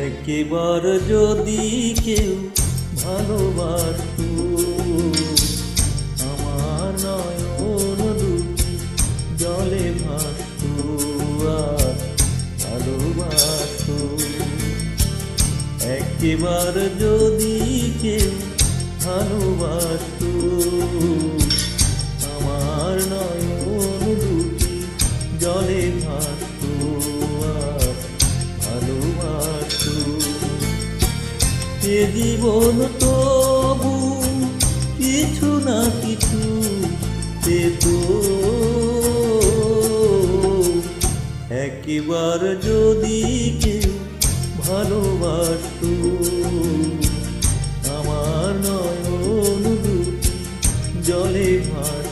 একেবার যদি কেউ ভালোবাসত, আমার নয়ন দুটি জলে ভাসত আর ভালোবাসত। একেবার যদি কেউ ভালোবাসত এ জীবন তবু কিছু না কিছু পেত। একবার যদি কেউ ভালোবাসত, আমার নয়ন জলে ভাসত।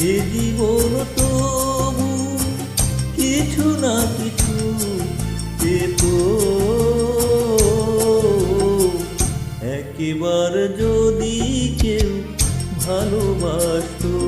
এ জীবন তবু কিছু না কিছু পেত। একবার যদি কেউ ভালোবাসত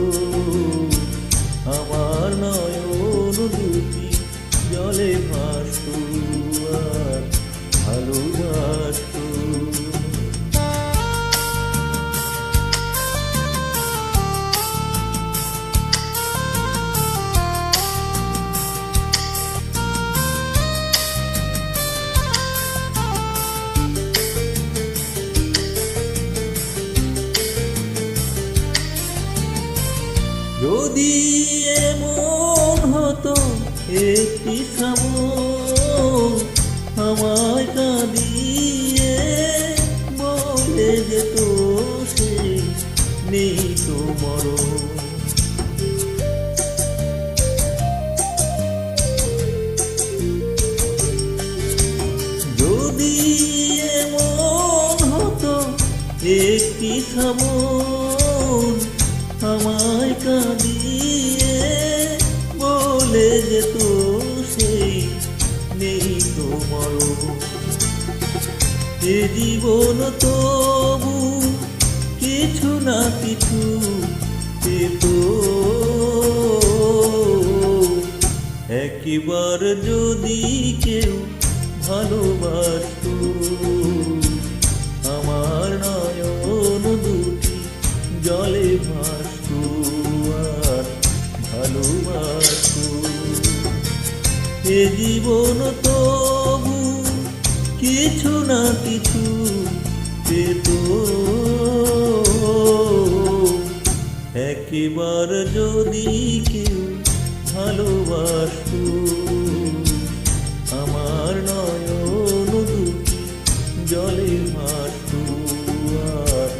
যদি এমন হতো, একটি শ্রাবণ আমায় কাঁদিয়ে বলে যেত সে, নেই তো মরণ। যদি একটি শ্রাবণ কাঁদিয়ে বলে যেত সেই নেই তো মরণ এ জীবন তবু কিছু না কিছু পেত একবার যদি কেউ ভালোবাসত, আমার নয়ন দুটি জলে ভাসত। ভালোবাসত এ জীবন তবু কিছু না কিছু পেত। একবার যদি কেউ ভালোবাসত, আমার নয়ন জলে ভাসত আর